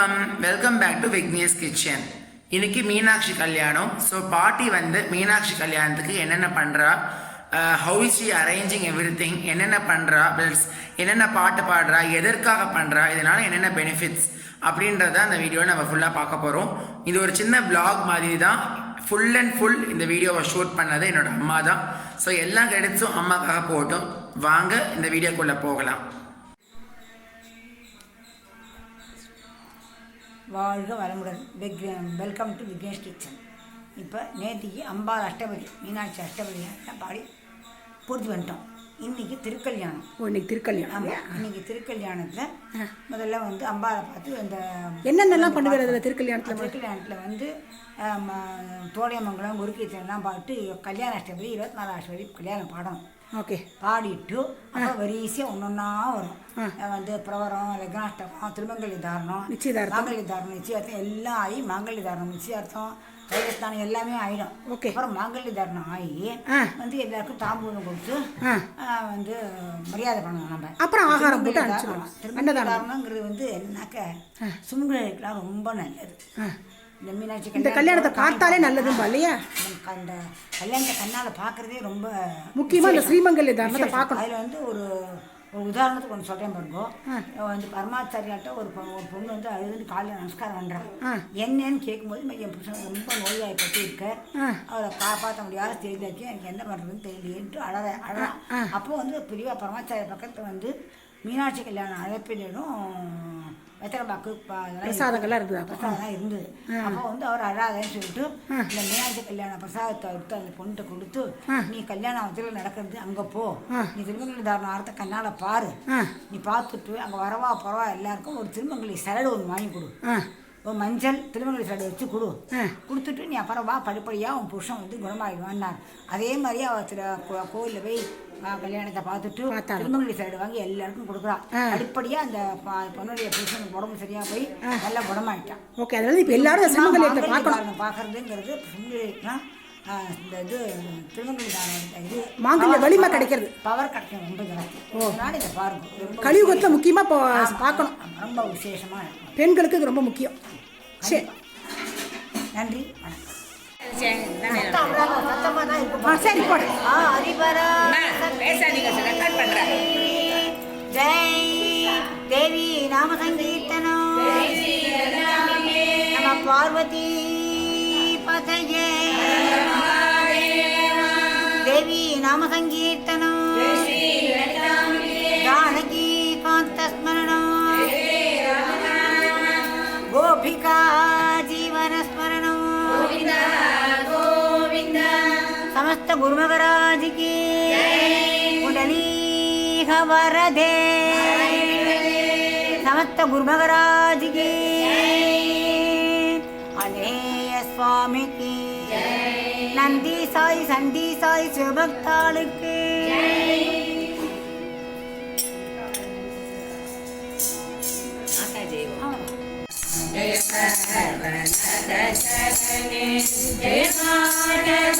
வணக்கம் welcome back to Vignesh kitchen இன்னைக்கு மீனாட்சி கல்யாணம். ஸோ பாட்டி வந்து மீனாட்சி கல்யாணத்துக்கு என்னென்ன பண்ணுறா how is she arranging everything என்னென்ன பண்ணுறா பில்ஸ் என்னென்ன பாட்டு பாடுறா? எதற்காக பண்ணுறா இதனால் என்னென்ன பெனிஃபிட்ஸ் அப்படின்றத அந்த வீடியோவை நம்ம ஃபுல்லாக பார்க்க போகிறோம் இது ஒரு சின்ன பிளாக் மாதிரி தான் ஃபுல் அண்ட் ஃபுல் இந்த வீடியோவை ஷூட் பண்ணது என்னோட அம்மா தான் ஸோ எல்லா கிரெடிட்ஸும் அம்மாக்காக போட்டோம். வாங்க இந்த வீடியோக்குள்ளே போகலாம். வாழ்க வளமுடன். வெக் வெல்கம் டு விக்னேஷ் கிச்சன் இப்போ நேற்றுக்கு அம்பாள் அஷ்டபதி மீனாட்சி அஷ்டபதி பாடி பூர்த்தி பண்ணிட்டோம். இன்றைக்கி திருக்கல்யாணம். ஓ இன்னைக்கு திருக்கல்யாணம் ஆமாம் இன்னைக்கு திருக்கல்யாணத்தில் முதல்ல வந்து அம்பாளை பார்த்து அந்த என்னென்னலாம் பண்ணுவார் அதில் திருக்கல்யாணத்தில் திருக்கல்யாணத்தில் வந்து தோடையமங்கலம் குருக்கீர்த்தனெல்லாம் பாட்டு கல்யாண அஷ்டபதி இருபத்தி நாலு அஷ்டபதி கல்யாணம் பாடணும். ஓகே. பாடிட்டு அப்புறம் வரிசையாக ஒன்று ஒன்றா வரும். வந்து பிரவரம் லக்னாஷ்டகம் திருமங்கலி தாரணம் நிச்சயதார்த்தம். மாங்கல்ய தாரணம் நிச்சயார்த்தம் எல்லாம் ஆகி மாங்கல்ய தாரணம் நிச்சயார்த்தம் தைரஸ்தானம் எல்லாமே ஆயிடும். ஓகே. அப்புறம் மாங்கல்ய தாரணம் ஆகி. வந்து எல்லாருக்கும் தாம்பூலம் கொடுத்து வந்து மரியாதை பண்ணணும் நம்ம. அப்புறம் ஆகாரம் போட்டு. திருமங்கலி தாரணங்கிறது வந்து என்னக்க சுமங்கலிக்கெல்லாம் ரொம்ப நல்லது. இந்த மீனாட்சி இந்த கல்யாணத்தை பார்த்தாலே நல்லதும்பா இல்லையா? அந்த கல்யாணத்தை கண்ணால் பார்க்குறதே ரொம்ப முக்கியமா இந்த. ஸ்ரீமங்கல்ய தாரணத்தை விசேஷம். பார்க்கணும். அதுல வந்து ஒரு ஒரு உதாரணத்துக்கு ஒன்று சொல்கிறேன் பாருங்க. வந்து பரமாச்சாரியாட்ட ஒரு ஒரு பொண்ணு வந்து அழுதுன்னு காலையில் நமஸ்காரம் பண்ணுறாங்க என்னன்னு கேட்கும்போது "மை, என் புருஷன் ரொம்ப நோயாய் பட்டு இருக்க அவரை காப்பாற்ற முடியாத ஸ்டேஜாச்சு எனக்கு என்ன பண்ணுறதுன்னு தெரியலேன்ட்டு அழற அழறா. அப்போ வந்து பிரிவா பரமாச்சாரிய பக்கத்தில் வந்து மீனாட்சி கல்யாணம் அழைப்பிலும் அதெல்லாம் பிரசாதங்கள்லாம் அப்போ? பிரசாதம் இருந்தது. அப்போ வந்து அவர் அழாதேன்னு சொல்லிட்டு இந்த மீனாட்சி கல்யாண பிரசாதத்தை எடுத்து அந்த பொண்ணுகிட்ட கொடுத்து நீ கல்யாணம் வச்சுல நடக்கிறது அங்கே போ. நீ திருமங்கலி தாரணம் ஆரத்தை கண்ணால் பாரு. நீ பார்த்துட்டு அங்கே வரவா போறவா எல்லாருக்கும் ஒரு திருமங்கலி சரடு ஒன்று வாங்கி கொடு. ஒரு மஞ்சள் திருமங்கலி சரடு வச்சு கொடு. கொடுத்துட்டு நீ அப்புறம் வா படிப்படியாக உன் புருஷன் வந்து குணமாயிடுவான்னார். அதே மாதிரி அவள் திரு கோ- கோயில்ல போய் கல்யாணத்தை பார்த்துட்டு. திருமங்கலி சரடு வாங்கி எல்லாருக்கும் கொடுக்குறா. படிப்படியாக அந்த பொண்ணுடைய புருஷனுக்கு உடம்பு சரியாக போய் நல்லா குணமாயிட்டான். ஓகே அதாவது இப்போ எல்லாரும் இந்த ஸ்ரீமங்கல்யத்தை பார்க்கணும். பார்க்கறதுங்கிறது இந்த இது திருமங்கலி இது மாங்கல்ய வலிமை கிடைக்கிறது. பவர் கிடைக்கும் ரொம்ப ஜாஸ்தி. அதனால இதை பாருங்க கலியுகத்தில் முக்கியமாக இப்போ பார்க்கணும். ரொம்ப விசேஷமாக பெண்களுக்கு இது ரொம்ப முக்கியம். சரி நன்றி. வணக்கம். சரி போடு ஆ ஹரிபரா ஜெய் தேவி நாம சங்கீர்த்தனம் பார்வதி பதையே தேவி நாம சங்கீர்த்தனம் சத்த குருமகராஜ் கே குடலீக வரதே சமத்த குருமகராஜ் கே அநேய சுவாமி கே நந்தி சாய் சந்தி சாய் சிவபக்தாளுக்கு ஜெய ஜெய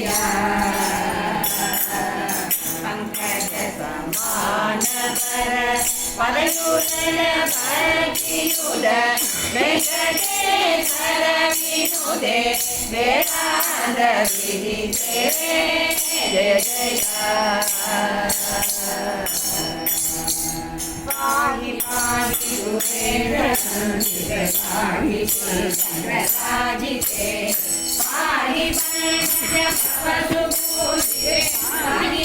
Yeah. സമാനവര പരയുരന ഭക്തിയുത വെങ്കടേശ്വര വിനുദേ വേദാന്ത വിധിതേ ജയ പാഹി പാഹി പാഹി സാജിതേ പാഹി പശുഭൂഷി പാഹി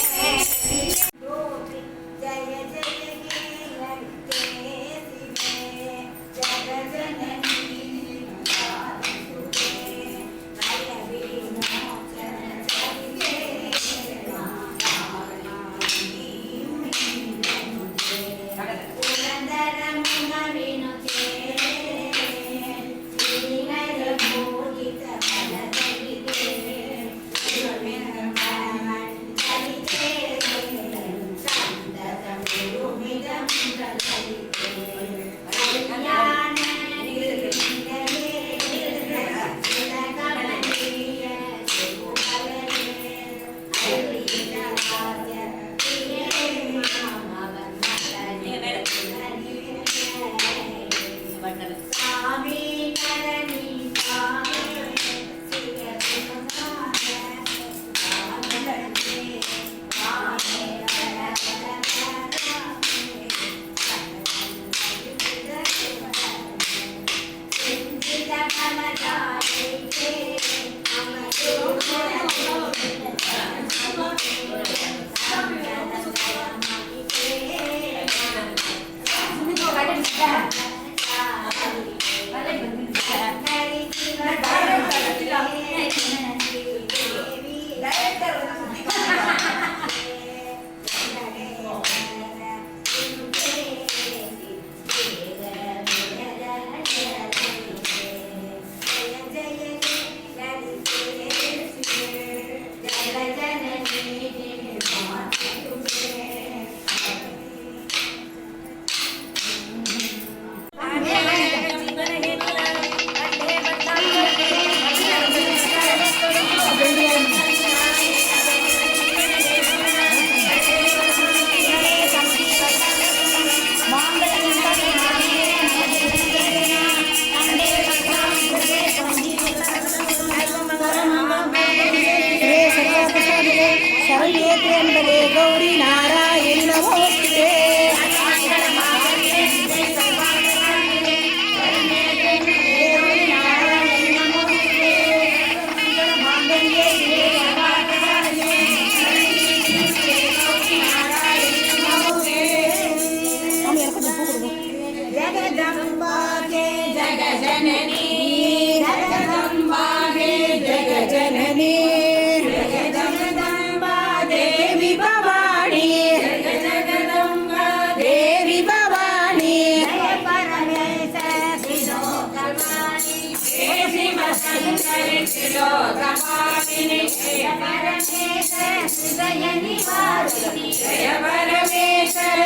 త్రిలోకమాలిని జయ పరమేశ్వర హృదయ నివాసిని జయ పరమేశ్వర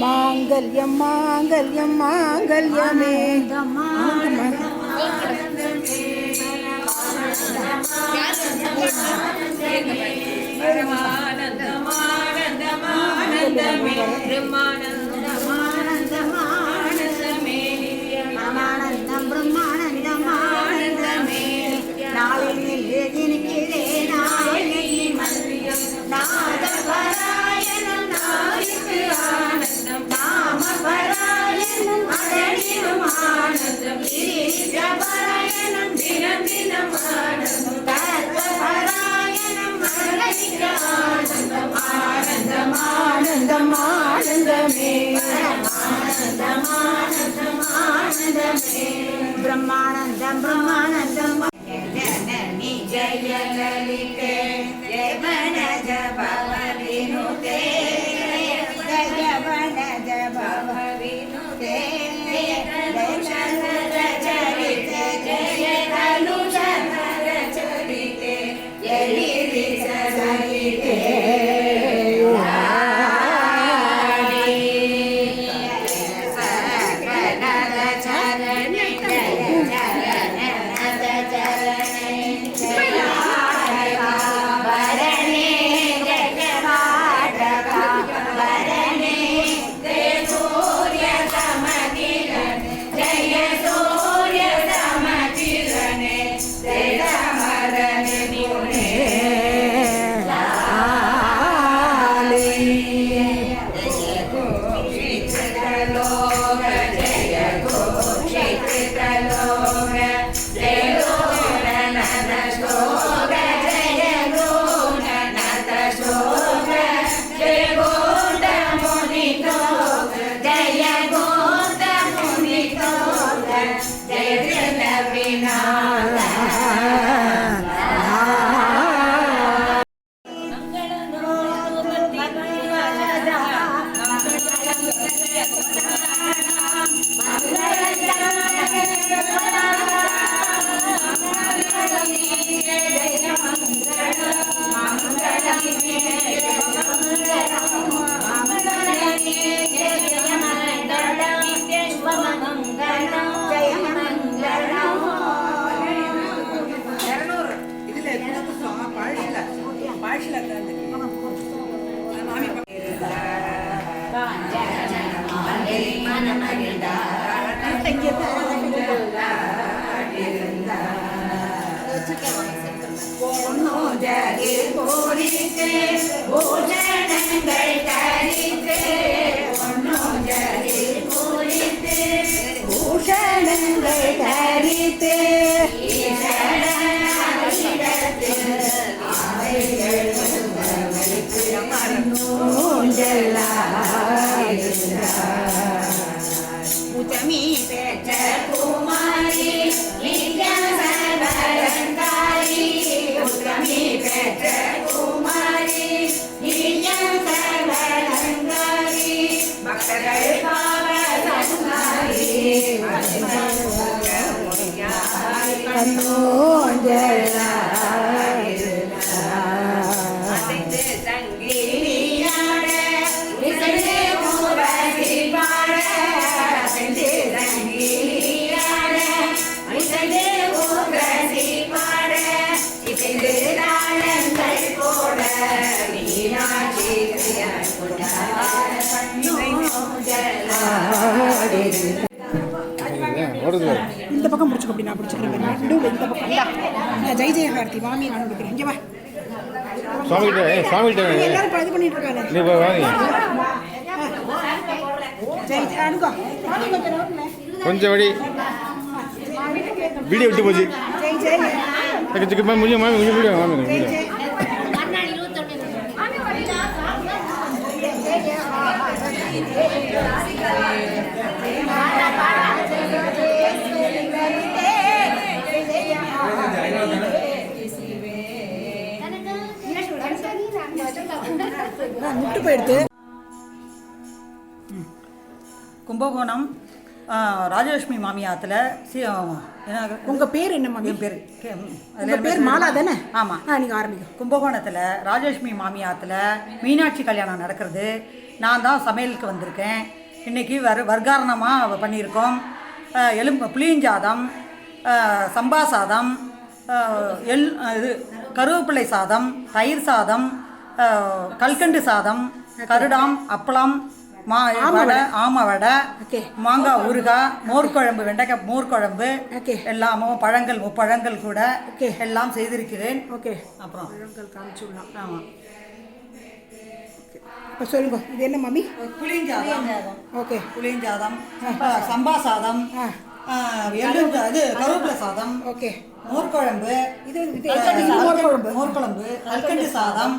మాంగళ్యం మాంగళ్యం మాంగళ్యమే. పరమానంద ஆனந்தமென்று மனம் ಜಯ ಲಲಿತೆ Day of every night. ஆட்சியில் ஒன்னும் ஜகி போரித்தே போஜனங்கள் தரித்தே Angela. இந்த பக்கம் பிடிச்சிக்கோ அப்படி நான் பிடிச்சிக்கிறேன் ரெண்டும் இந்த பக்கம். இந்தா. நான் ஜெய் ஜெய கார்த்தி மாமி நான் கொடுக்குறேன். இங்கே வா. சுவாமி கிட்ட ஏய், சுவாமி கிட்ட நீ வாங்க. எல்லாரும் இது பண்ணிட்டு இருக்காரு நீ போய் வாங்க. ஜெய் ஜெய் அனுக்கோ. மாமி கொஞ்சம் வீடியோ விட்டு போச்சு. ஜெய் ஜெய். மேம் முடியும்? மேம் மேம் முட்டு போயிடுது. கும்பகோணம் ராஜலட்சுமி மாமியாத்தில் சி என்ன உங்க பேர் என்ன என் பேர் கே- அதுல உங்க பேர் மாலா தானே? ஆமாம் ஆ நீங்க ஆரம்பிங்க. கும்பகோணத்தில் ராஜலட்சுமி மாமியாத்தில் மீனாட்சி கல்யாணம் நடக்கிறது. நான் தான் சமையலுக்கு வந்திருக்கேன். இன்றைக்கி வர் வர்க்காரணமாக பண்ணியிருக்கோம். எலும்பு புளியஞ்சாதம் சம்பா சாதம் எள் இது கருவேப்பிலை சாதம் தயிர் சாதம் கல்கண்டு சாதம் கருடாம் அப்பளம் மா வடை ஆம வடை. மாங்காய் ஊறுகாய் மோர் குழம்பு வெண்டைக்காய் மோர் குழம்பு Okay. எல்லாமும் பழங்கள் முப்பழங்கள் கூட. எல்லாம் செய்திருக்கிறேன். ஓகே. அப்புறம். பழங்கள் காமிச்சுடலாம் ஆமாம் இப்போ சொல்லுங்க. இது என்ன மாமி புளியஞ்சாதம். ஓகே. புளியஞ்சாதம். சம்பா சாதம். இது கருவேப்பிலை சாதம் ஓகே. மோர் குழம்பு இது இது கல்கண்டு இது மோர் சாதம், குழம்பு மோர் குழம்பு கல்கண்டு சாதம்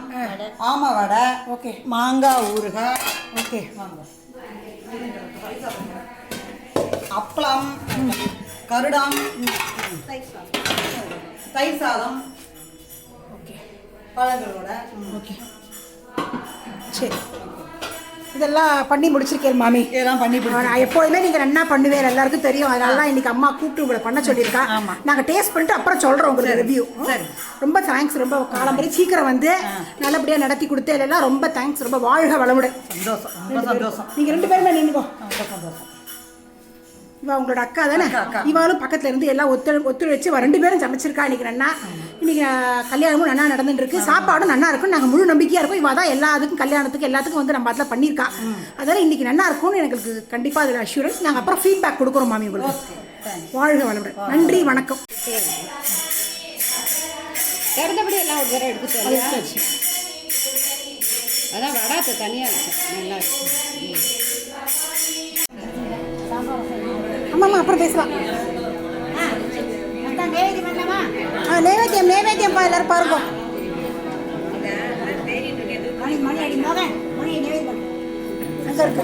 ஆம வடை ஓகே. மாங்காய் ஊறுகாய் ஓகே. அப்பளம் கருடாம் தயிர் சாதம் பழங்களோட. ஓகே. சரி. இதெல்லாம் பண்ணி முடிச்சிருக்கேன் மாமி. இதெல்லாம் பண்ணி நான் எப்போதுமே நீங்கள் நன்னா பண்ணுவேன் எல்லாருக்கும் தெரியும். அதனால தான் இன்னைக்கு அம்மா கூப்பிட்டு உங்களை பண்ண சொல்லியிருக்கா. நாங்கள் டேஸ்ட் பண்ணிட்டு அப்புறம் சொல்கிறோம் உங்களுக்கு ரிவ்யூ சரி. ரொம்ப தேங்க்ஸ் ரொம்ப காலம்பரி சீக்கிரம் வந்து நல்லபடியாக நடத்தி கொடுத்து எல்லாம் ரொம்ப தேங்க்ஸ் ரொம்ப வாழ்க வளமுடன். சந்தோஷம். ரொம்ப சந்தோஷம். நீங்கள் ரெண்டு பேருமே நின்றுக்கோ சந்தோஷம். இவ உங்களோட அக்கா தானே. இவாளும் பக்கத்துல இருந்து எல்லாம் ஒத்து ஒத்துழைச்சு ரெண்டு பேரும் சமைச்சிருக்கா இன்னைக்கு நன்னா? இன்னைக்கு கல்யாணமும் நன்னா நடந்துட்டு இருக்கு சாப்பாடும் நன்னா இருக்கும் நாங்கள் முழு நம்பிக்கையா இருக்கும். இவ தான் எல்லா கல்யாணத்துக்கு எல்லாத்துக்கும் வந்து நம்ம அதில் பண்ணியிருக்கா அதனால இன்னைக்கு நன்னா இருக்கும்னு எனக்கு கண்டிப்பா அதில் அஷூரன்ஸ் நாங்கள் அப்புறம் ஃபீட்பேக் கொடுக்குறோம் மாமி உங்களுக்கு. வாழ்க வளமுடன். நன்றி வணக்கம். திறந்தபடி எல்லாம் ஒரு தடவை எடுத்து அதான் வடாத்த தனியாக இருக்கு. நல்லா இருக்கு. ஆமாம்மா அப்புறம் பேசலாம். ஆ நைவேத்தியம் நைவேத்தியம்ப்பா எல்லாரும் பாருங்க. நைவேத்தியம் அங்கே இருக்கு.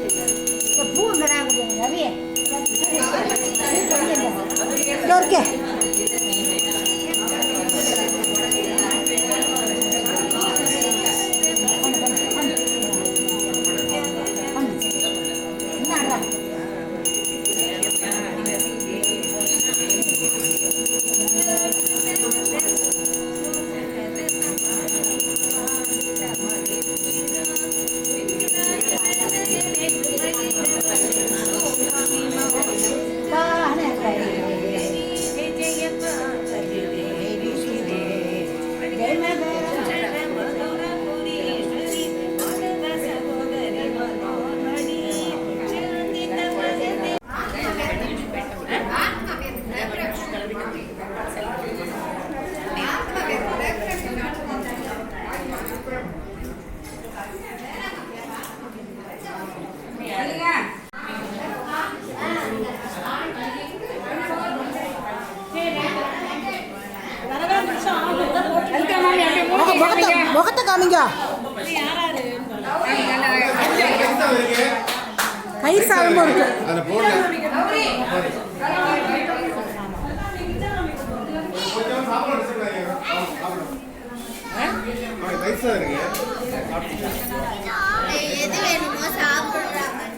செய்யணும் இந்த பூ இங்கடா ரவி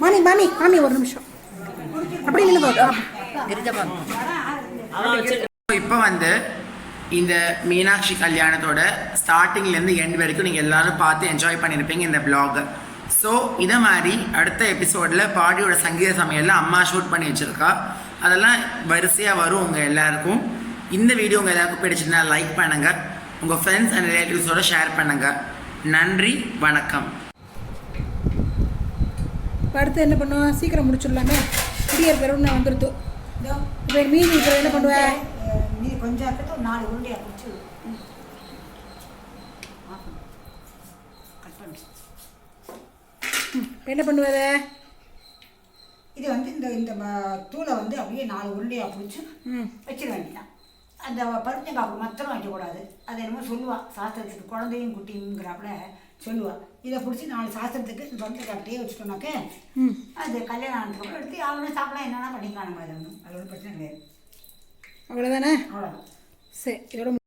மாமி மாமி மாமி ஒரு நிமிஷம். அப்படி இப்போ வந்து இந்த மீனாட்சி கல்யாணத்தோட ஸ்டார்டிங்லேருந்து எண்ட் வரைக்கும் நீங்கள் எல்லாரும் பார்த்து என்ஜாய் பண்ணியிருப்பீங்க இந்த vlog. ஸோ இதை மாதிரி அடுத்த எபிசோடில் பாடியோட சங்கீத சமையலில் அம்மா ஷூட் பண்ணி வச்சுருக்கா. அதெல்லாம் வரிசையாக வரும் உங்கள் எல்லாருக்கும். இந்த வீடியோ உங்கள் எல்லாருக்கும் பிடிச்சிருந்தா லைக் பண்ணுங்கள் உங்கள் ஃப்ரெண்ட்ஸ் அண்ட் ரிலேட்டிவ்ஸோட ஷேர் பண்ணுங்கள் நன்றி வணக்கம். இப்போ அடுத்து என்ன பண்ணுவோம் சீக்கிரம் முடிச்சிடலாமே. குடியேற பெருன்னு வந்துடுது இப்போ மீன் இப்போ என்ன பண்ணுவேன் நீ கொஞ்சம் இருக்கிறது ஒரு நாலு உருண்டையாக பிடிச்சி என்ன பண்ணுவது இது? வந்து இந்த இந்த தூளை வந்து அப்படியே நாலு உருண்டையாக பிடிச்சி ம். வச்சிட வேண்டியதான் அந்த பருத்தங்காப்பு மாத்திரம் வைக்கக்கூடாது. அது என்னமோ சொல்லுவா. சாஸ்திரத்துக்கு குழந்தையும் குட்டிங்கிறாப்புல சொல்லுவா. இதை பிடிச்சி நாலு சாஸ்திரத்துக்கு இந்த பருத்தங்காப்பிட்டே வச்சுட்டோம்னாக்க அது கல்யாணம் ஆனதுக்கப்புறம் எடுத்து அவனே சாப்பிடலாம் என்னென்னா பண்ணிக்கலாம் நம்ம அது ஒன்றும் அது ஒன்றும் பிரச்சனை கிடையாது. அவ்வளோதானே அவ்வளோதான் சரி இதோட